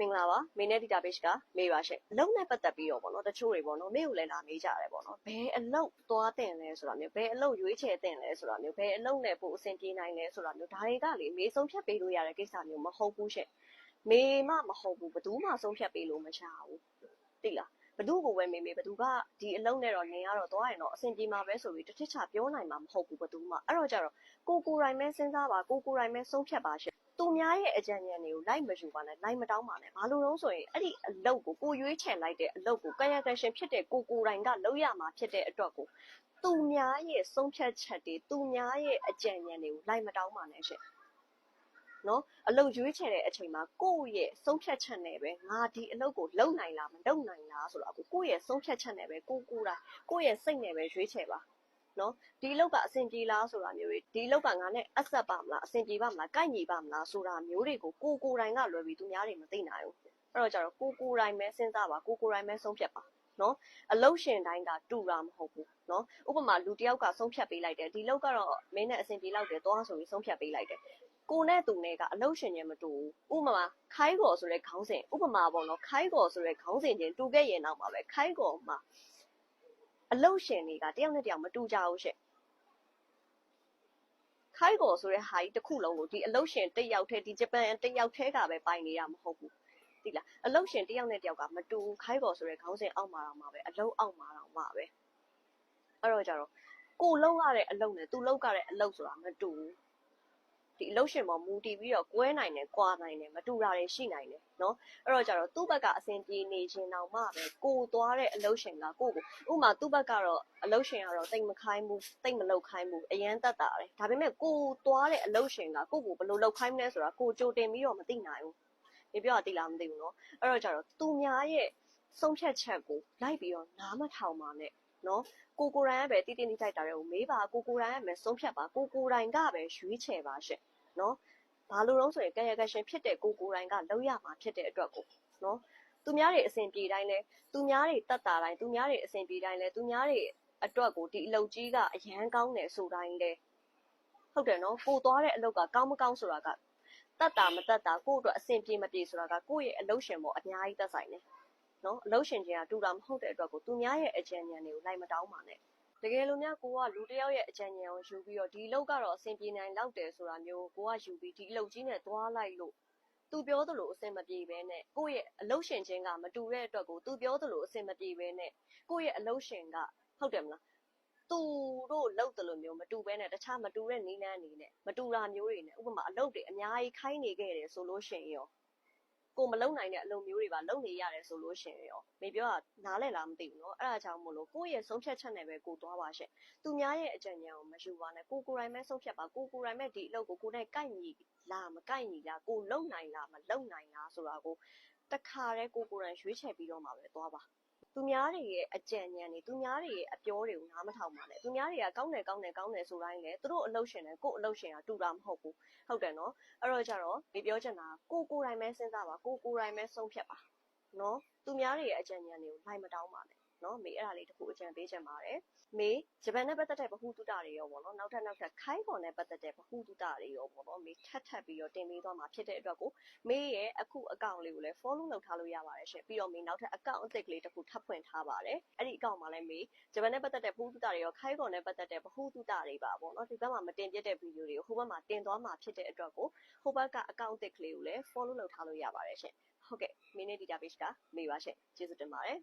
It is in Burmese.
မင်္ဂလာပါမေနဲ့ database ကမေပါရှင့်အလုပ်နဲ့ပတ်သက်ပြီးတော့ပေါ့နော်တချို့တွေပေါ့နော်မေကိုလည်းလာမေးကြတယ်ပေါ့နော်ဘယ်အလုပ်သွားတင်လဲဆိုတာမျိုးဘယ်အလုပ်ရွေးချယ်တင်လဲဆိုတာမျိုးဘယ်အလုပ်နဲ့ပို့အဆင်ပြေနိုင်လဲဆိုတာမျိုးဒါတွေကလေမေဆုံးဖြတ်ပေးလို့ရတဲ့ကိစ္စမျိုးမဟုတ်ဘူးရှင့်မေမမဟုတ်ဘူးဘယ်သူမှဆုံးဖြတ်ပေးလို့မရဘူးသိလားဘသူကိုပဲမေမေဘသူကဒီအလုံးနဲ့တော့နင်ကတော့သွားရင်တော့အဆင်ပြေမှာပဲဆိုပြီးတစ်ထစ်ချပြောနိုင်မှာမဟုတ်ဘူးဘသူမှအဲ့တော့ကြတော့ကိုကိုယ်တိုင်ပဲစဉ်းစားပါကိုကိုယ်တိုင်ပဲဆုံးဖြတ်ပါရှင့် သူများရဲ့အကြံဉာဏ်တွေကိုလိုက်မယူပါနဲ့လိုက်မတောင်းပါနဲ့ဘာလို့လဲဆိုရင်အဲ့ဒီအလုပ်ကိုကိုရွေးချယ်လိုက်တဲ့အလုပ်ကိုကာယကံရှင်ဖြစ်တဲ့ကိုကိုယ်တိုင်ကလုပ်ရမှာဖြစ်တဲ့အတွက်ကိုသူများရဲ့ဆုံးဖြတ်ချက်တွေသူများရဲ့အကြံဉာဏ်တွေကိုလိုက်မတောင်းပါနဲ့ရှင့်နော်အလုပ်ရွေးချယ်တဲ့အချိန်မှာကိုယ့်ရဲ့ဆုံးဖြတ်ချက်နဲ့ပဲငါဒီအလုပ်ကိုလုပ်နိုင်လားမလုပ်နိုင်လားဆိုတော့ကိုယ့်ရဲ့ဆုံးဖြတ်ချက်နဲ့ပဲကိုကိုယ်တိုင်ကိုယ့်ရဲ့စိတ်နဲ့ပဲရွေးချယ်ပါ နော်ဒီလောက်က အဆင်ပြေလားဆိုတာမျိုးတွေဒီလောက်ကငါနဲ့အဆက်ပါမလားအဆင်ပြေပါမလားကိုက်ညီပါမလားဆိုတာမျိုးတွေကိုကိုကိုယ်တိုင်ကလွယ်ပြီးသူများတွေမသိနိုင်ဘူးအဲ့တော့ကျတော့ကိုကိုယ်တိုင်ပဲစဉ်းစားပါကိုကိုယ်တိုင်ပဲဆုံးဖြတ်ပါနော်အလုတ်ရှင်တိုင်းကတူတာမဟုတ်ဘူးနော်ဥပမာလူတစ်ယောက်ကဆုံးဖြတ်ပေးလိုက်တယ်ဒီလောက်ကတော့မင်းနဲ့အဆင်ပြေလောက်တယ်သွားဆိုပြီးဆုံးဖြတ်ပေးလိုက်တယ်ကိုနဲ့သူနဲ့ကအလုတ်ရှင်ချင်းမတူဘူးဥပမာခိုင်းကော်ဆိုတဲ့ခေါင်းစဉ်ဥပမာပေါ့နော်ခိုင်းကော်ဆိုတဲ့ခေါင်းစဉ်ချင်းတူခဲ့ရင်တော့မှာပဲခိုင်းကော်မှာ အလုတ်ရှင်တွေကတယောက်နဲ့တယောက်မတူကြဘူးရှင့်ခိုင်းကော်ဆိုတဲ့ဟာကြီးတစ်ခုလုံးကိုဒီအလုတ်ရှင်တစ်ယောက်တည်းဒီဂျပန်တစ်ယောက်တည်းကပဲပိုင်နေတာမဟုတ်ဘူးသိလားအလုတ်ရှင်တစ်ယောက်နဲ့တစ်ယောက်ကမတူဘူးခိုင်းကော်ဆိုတဲ့ခေါင်းစဉ်အောက်မှာတော့မှာပဲအလုတ်အောက်မှာတော့မှာပဲအဲ့တော့ကြတော့ကိုလုံးရတဲ့အလုတ်နဲ့သူလုံးရတဲ့အလုတ်ဆိုတာမတူဘူး ဒီအလုတ်ရှင်ပေါ်မူတည်ပြီးတော့ကွဲနိုင်တယ်၊ကွာနိုင်တယ်၊မတူတာတွေရှိနိုင်တယ်နော်အဲ့တော့ကြတော့သူ့ဘက်ကအဆင်ပြေနေခြင်းတောင်မှပဲကိုသွားတဲ့အလုတ်ရှင်ကကိုကိုဥမာသူ့ဘက်ကတော့အလုတ်ရှင်ကတော့တိတ်မခိုင်းဘူးတိတ်မလောက်ခိုင်းဘူးအရန်တက်တာတယ်ဒါပေမဲ့ကိုသွားတဲ့အလုတ်ရှင်ကကိုကိုဘယ်လိုလောက်ခိုင်းမလဲဆိုတာကိုကြိုတင်ပြီးတော့မသိနိုင်ဘူးဒီပြောတာသိလားမသိဘူးနော်အဲ့တော့ကြတော့သူများရဲ့ဆုံးဖြတ်ချက်ကိုလိုက်ပြီးတော့နားမထောင်ပါနဲ့ နော်ကိုကိုရိုင်းကပဲတိတိတိတိုက်တာတွေကိုမေးပါကိုကိုရိုင်းကပဲဆုံးဖြတ်ပါကိုကိုရိုင်းကပဲရွေးချယ်ပါရှင့်နော်ဘာလို့လဲဆိုရင်ကာယကရှင်ဖြစ်တဲ့ကိုကိုရိုင်းကလောက်ရမှာဖြစ်တဲ့အတွက်ကိုနော်သူများတွေအစဉ်ပြေတိုင်းလဲသူများတွေတတ်တာတိုင်းသူများတွေအစဉ်ပြေတိုင်းလဲသူများတွေအတွက်ကိုဒီအလုပ်ကြီးကအရန်ကောင်းတယ်ဆိုတိုင်းလဲဟုတ်တယ်နော်ကိုသွားတဲ့အလုပ်ကကောင်းမကောင်းဆိုတာကတတ်တာမတတ်တာကို့အတွက်အဆင်ပြေမပြေဆိုတာကကိုယ့်ရဲ့အလုပ်ရှင်ပေါ်အများကြီးသက်ဆိုင်တယ် နော်အလုပ်ရှင်ချင်းကတူတာမဟုတ်တဲ့အတွက်ကိုသူများရဲ့အကြံဉာဏ်တွေကိုလိုက်မတောင်းပါနဲ့တကယ်လို့များကိုကလူတစ်ယောက်ရဲ့အကြံဉာဏ်ကိုယူပြီးတော့ဒီအလုပ်ကတော့အဆင်ပြေနိုင်လောက်တယ်ဆိုတာမျိုးကိုကယူပြီးဒီအလုပ်ကြီးနဲ့သွားလိုက်လို့သူပြောသလိုအဆင်မပြေဘဲနဲ့ကိုယ့်ရဲ့အလုပ်ရှင်ချင်းကမတူတဲ့အတွက်ကိုသူပြောသလိုအဆင်မပြေဘဲနဲ့ကိုယ့်ရဲ့အလုပ်ရှင်ကဟုတ်တယ်မလားသူတို့လောက်တယ်လို့မျိုးမတူဘဲနဲ့တခြားမတူတဲ့နီးနန်းအနေနဲ့မတူတာမျိုးတွေနဲ့ဥပမာအလုပ်တွေအများကြီးခိုင်းနေခဲ့တယ်ဆိုလို့ရှိရင်ရော ကိုမလုံနိုင်တဲ့အလုပ်မျိုးတွေပါလုပ်နေရတယ်ဆိုလို့ရှင်ရောမေပြောတာနားလဲလားမသိဘူးเนาะအဲ့ဒါကြောင့်မို့လို့ကိုယ့်ရဲ့ဆုံးဖြတ်ချက်နဲ့ပဲကိုသွားပါရှင့်သူများရဲ့အကြံဉာဏ်ကိုမယူပါနဲ့ကိုကိုယ်တိုင်ပဲဆုံးဖြတ်ပါကိုကိုယ်တိုင်ပဲဒီအလုပ်ကိုကိုနဲ့ကိုက်ညီလားမကိုက်ညီလားကိုလုံနိုင်လားမလုံနိုင်လားဆိုတာကိုတခါတည်းကိုကိုယ်တိုင်ရွေးချယ်ပြီးတော့မှပဲသွားပါ သူများတွေရဲ့အကြံဉာဏ်တွေသူများတွေရဲ့အပြောတွေကိုနားမထောင်ပါနဲ့သူများတွေကကောင်းတယ်ကောင်းတယ်ကောင်းတယ်ဆိုတိုင်းလေသူတို့အလုပ်ရှင်နဲ့ကို့အလုပ်ရှင်ကတူတာမဟုတ်ဘူးဟုတ်တယ်နော်အဲ့တော့ကြတော့ဒီပြောချင်တာကိုကိုယ်တိုင်ပဲစဉ်းစားပါကိုကိုယ်တိုင်ပဲဆုံးဖြတ်ပါနော်သူများတွေရဲ့အကြံဉာဏ်တွေကိုလိုက်မတောင်းပါနဲ့ နော်မေအဲ့ဒါလေးတခုအကြံပေးချင်ပါတယ်မေဂျပန်နဲ့ပတ်သက်တဲ့ဗဟုသုတတွေရောပေါ့နော်နောက်ထပ်နောက်ထပ်ခိုင်းပေါ်နဲ့ပတ်သက်တဲ့ဗဟုသုတတွေရောပေါ့နော်မေထပ်ထပ်ပြီးတော့တင်ပေးသွားမှာဖြစ်တဲ့အတွက်ကိုမေရဲ့အခုအကောင့်လေးကိုလည်း follow လုပ်ထားလို့ရပါတယ်ရှင်ပြီးတော့မေနောက်ထပ်အကောင့်အသစ်ကလေးတစ်ခုထပ်ဖွင့်ထားပါတယ်အဲ့ဒီအကောင့်မှာလည်းမေဂျပန်နဲ့ပတ်သက်တဲ့ဗဟုသုတတွေရောခိုင်းပေါ်နဲ့ပတ်သက်တဲ့ဗဟုသုတတွေပါပေါ့နော်ဒီဘက်မှာမတင်ပြတဲ့ဗီဒီယိုတွေကိုဟိုဘက်မှာတင်သွားမှာဖြစ်တဲ့အတွက်ကိုဟိုဘက်ကအကောင့်အသစ်ကလေးကိုလည်း follow လုပ်ထားလို့ရပါတယ်ရှင်ဟုတ်ကဲ့ mini database ကမေပါရှင်ကျေးဇူးတင်ပါတယ်